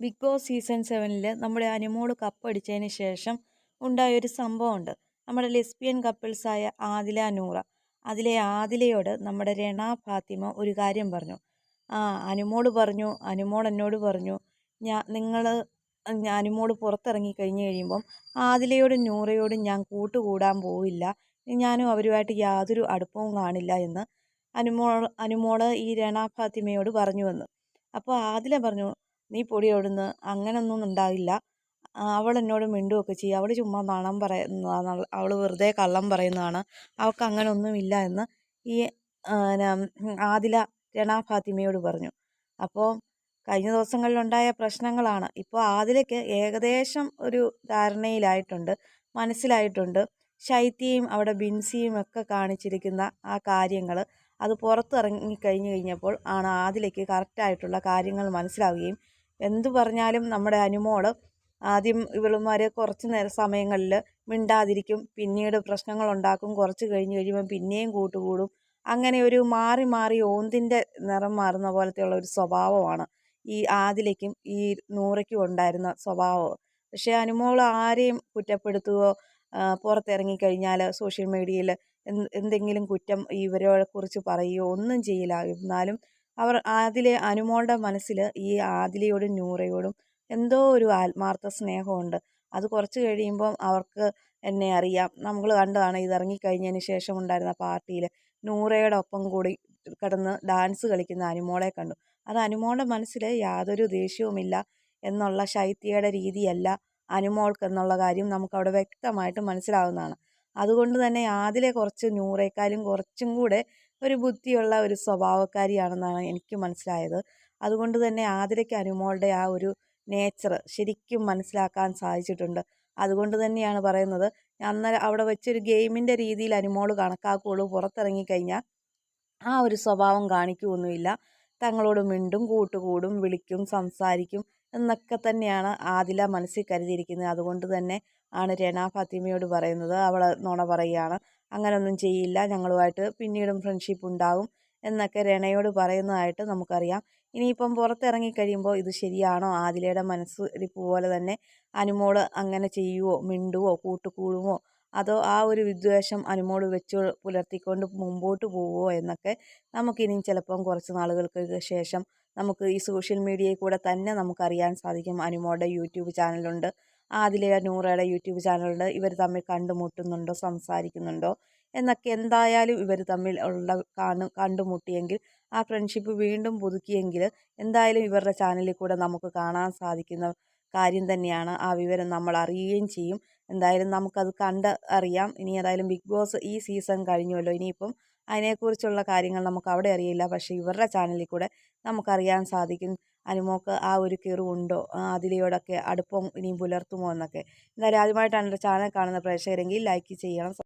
Big boss season സെവനിൽ നമ്മുടെ അനുമോൾ കപ്പടിച്ചതിന് ശേഷം ഉണ്ടായൊരു സംഭവമുണ്ട്. നമ്മുടെ ലെസ്ബിയൻ കപ്പിൾസായ ആദില നൂറ. അതിലെ ആദിലയോട് നമ്മുടെ രണ ഫാത്തിമ ഒരു കാര്യം പറഞ്ഞു. ആ അനുമോൾ പറഞ്ഞു അനുമോൾ എന്നോട് പറഞ്ഞു ഞാൻ നിങ്ങൾ അനുമോൾ പുറത്തിറങ്ങി കഴിഞ്ഞ് കഴിയുമ്പം ആദിലയോടും നൂറയോടും ഞാൻ കൂട്ടുകൂടാൻ പോവില്ല. ഞാനും അവരുമായിട്ട് യാതൊരു അടുപ്പവും കാണില്ല എന്ന് അനുമോൾ അനുമോൾ ഈ രണ ഫാത്തിമയോട് പറഞ്ഞു വന്നു. അപ്പോൾ ആദില പറഞ്ഞു നീ പൊടി അവിടുന്ന് അങ്ങനൊന്നും ഉണ്ടാവില്ല. അവൾ എന്നോട് മിണ്ടുകയൊക്കെ ചെയ്യും. അവൾ ചുമ്മാ നാണം പറയുന്നതാണ്. അവൾ വെറുതെ കള്ളം പറയുന്നതാണ്. അവൾക്ക് അങ്ങനെ ഒന്നുമില്ല എന്ന് ഈ ആദില രണ ഫാത്തിമയോട് പറഞ്ഞു. അപ്പോൾ കഴിഞ്ഞ ദിവസങ്ങളിലുണ്ടായ പ്രശ്നങ്ങളാണ്. ഇപ്പോൾ ആദിലയ്ക്ക് ഏകദേശം ഒരു ധാരണയിലായിട്ടുണ്ട്. മനസ്സിലായിട്ടുണ്ട്. ശൈത്യയും അവിടെ ബിൻസിയും ഒക്കെ കാണിച്ചിരിക്കുന്ന ആ കാര്യങ്ങൾ അത് പുറത്തിറങ്ങി കഴിഞ്ഞു കഴിഞ്ഞപ്പോൾ ആണ് ആദിലയ്ക്ക് കറക്റ്റായിട്ടുള്ള കാര്യങ്ങൾ മനസ്സിലാവുകയും എന്തു പറഞ്ഞാലും നമ്മുടെ അനുമോൾ ആദ്യം ഇവളുമാർ കുറച്ച് നേര സമയങ്ങളിൽ മിണ്ടാതിരിക്കും. പിന്നീട് പ്രശ്നങ്ങൾ ഉണ്ടാക്കും കുറച്ച് കഴിഞ്ഞ് കഴിയുമ്പോൾ പിന്നെയും കൂട്ടുകൂടും. അങ്ങനെ ഒരു മാറി മാറി ഓന്തിന്റെ നിറം മാറുന്ന പോലത്തെയുള്ള ഒരു സ്വഭാവമാണ് ഈ ആദിലേക്കും ഈ നൂറയ്ക്കും ഉണ്ടായിരുന്ന സ്വഭാവം. പക്ഷേ അനുമോൾ ആരെയും കുറ്റപ്പെടുത്തുകയോ പുറത്തിറങ്ങിക്കഴിഞ്ഞാൽ സോഷ്യൽ മീഡിയയിൽ എന്തെങ്കിലും കുറ്റം ഇവരെ കുറിച്ച് പറയുകയോ ഒന്നും ചെയ്യില്ല. എന്നാലും അവർ ആദിലെ അനുമോളുടെ മനസ്സിൽ ഈ ആദിലയോടും നൂറയോടും എന്തോ ഒരു ആത്മാർത്ഥ സ്നേഹമുണ്ട്. അത് കുറച്ച് കഴിയുമ്പം അവർക്ക് എന്നെ അറിയാം. നമ്മൾ കണ്ടതാണ് ഇത് ഇറങ്ങിക്കഴിഞ്ഞതിന് ശേഷം ഉണ്ടായിരുന്ന പാർട്ടിയിൽ നൂറയുടെ ഒപ്പം കൂടി കിടന്ന് ഡാൻസ് കളിക്കുന്ന അനുമോളെ കണ്ടു. അത് അനുമോളുടെ മനസ്സിൽ യാതൊരു ദേഷ്യവുമില്ല എന്നുള്ള ശൈത്യയുടെ രീതിയല്ല അനുമോൾക്ക് എന്നുള്ള കാര്യം നമുക്കവിടെ വ്യക്തമായിട്ട് മനസ്സിലാവുന്നതാണ്. അതുകൊണ്ട് തന്നെ ആദിലെ കുറച്ച് നൂറേക്കാലും കുറച്ചും കൂടെ ഒരു ബുദ്ധിയുള്ള ഒരു സ്വഭാവക്കാരിയാണെന്നാണ് എനിക്ക് മനസ്സിലായത്. അതുകൊണ്ട് തന്നെ ആതിരയ്ക്ക് അനുമോളുടെ ആ ഒരു നേച്ചർ ശരിക്കും മനസ്സിലാക്കാൻ സാധിച്ചിട്ടുണ്ട്. അതുകൊണ്ട് തന്നെയാണ് പറയുന്നത് അന്നേരം അവിടെ വെച്ചൊരു ഗെയിമിന്റെ രീതിയിൽ അനുമോൾ കണക്കാക്കുകയുള്ളൂ പുറത്തിറങ്ങിക്കഴിഞ്ഞാൽ ആ ഒരു സ്വഭാവം കാണിക്കുകയൊന്നുമില്ല. തങ്ങളോട് മിണ്ടും കൂട്ടുകൂടും വിളിക്കും സംസാരിക്കും എന്നൊക്കെ തന്നെയാണ് ആദില മനസ്സിൽ കരുതിയിരിക്കുന്നത്. അതുകൊണ്ട് തന്നെ ആണ് രണ ഫാത്തിമയോട് പറയുന്നത്. അവളെ നുണ പറയുകയാണ്. അങ്ങനൊന്നും ചെയ്യില്ല. ഞങ്ങളുമായിട്ട് പിന്നീടും ഫ്രണ്ട്ഷിപ്പ് ഉണ്ടാകും എന്നൊക്കെ രണയോട് പറയുന്നതായിട്ട് നമുക്കറിയാം. ഇനിയിപ്പം പുറത്തിറങ്ങി കഴിയുമ്പോൾ ഇത് ശരിയാണോ? ആദിലയുടെ മനസ്സ് പോലെ തന്നെ അനുമോൾ അങ്ങനെ ചെയ്യുമോ മിണ്ടുവോ? കൂട്ടുകൂടുമോ അതോ ആ ഒരു വിദ്വേഷം അനുമോൾ വെച്ച് പുലർത്തിക്കൊണ്ട് മുമ്പോട്ട് പോവുമോ എന്നൊക്കെ നമുക്കിനിയും ചിലപ്പം കുറച്ച് നാളുകൾക്ക് ശേഷം നമുക്ക് ഈ സോഷ്യൽ മീഡിയയിൽ കൂടെ തന്നെ നമുക്കറിയാൻ സാധിക്കും. അനുമോളുടെ യൂട്യൂബ് ചാനലുണ്ട് ആദിലെ നൂറയുടെ യൂട്യൂബ് ചാനലുണ്ട് ഇവർ തമ്മിൽ കണ്ടുമുട്ടുന്നുണ്ടോ സംസാരിക്കുന്നുണ്ടോ? എന്നൊക്കെ എന്തായാലും ഇവർ തമ്മിൽ ഉള്ള കാണു കണ്ടുമുട്ടിയെങ്കിൽ ആ ഫ്രണ്ട്ഷിപ്പ് വീണ്ടും പുതുക്കിയെങ്കിൽ എന്തായാലും ഇവരുടെ ചാനലിൽ കൂടെ നമുക്ക് കാണാൻ സാധിക്കുന്ന കാര്യം തന്നെയാണ് ആ വിവരം നമ്മൾ അറിയുകയും ചെയ്യും. എന്തായാലും നമുക്കത് കണ്ട് അറിയാം. ഇനി ഏതായാലും ബിഗ് ബോസ് ഈ സീസൺ കഴിഞ്ഞുവല്ലോ. ഇനിയിപ്പം അതിനെക്കുറിച്ചുള്ള കാര്യങ്ങൾ നമുക്ക് അവിടെ അറിയില്ല. പക്ഷേ ഇവരുടെ ചാനലിൽ കൂടെ നമുക്കറിയാൻ സാധിക്കും. അനുമോക്ക് ആ ഒരു കിറിവുണ്ടോ? അതിലയോടൊക്കെ അടുപ്പം ഇനിയും പുലർത്തുമോ എന്നൊക്കെ. എന്തായാലും ആദ്യമായിട്ടാണ് എന്റെ ചാനൽ കാണുന്ന പ്രേക്ഷകരെങ്കിൽ ലൈക്ക് ചെയ്യണം.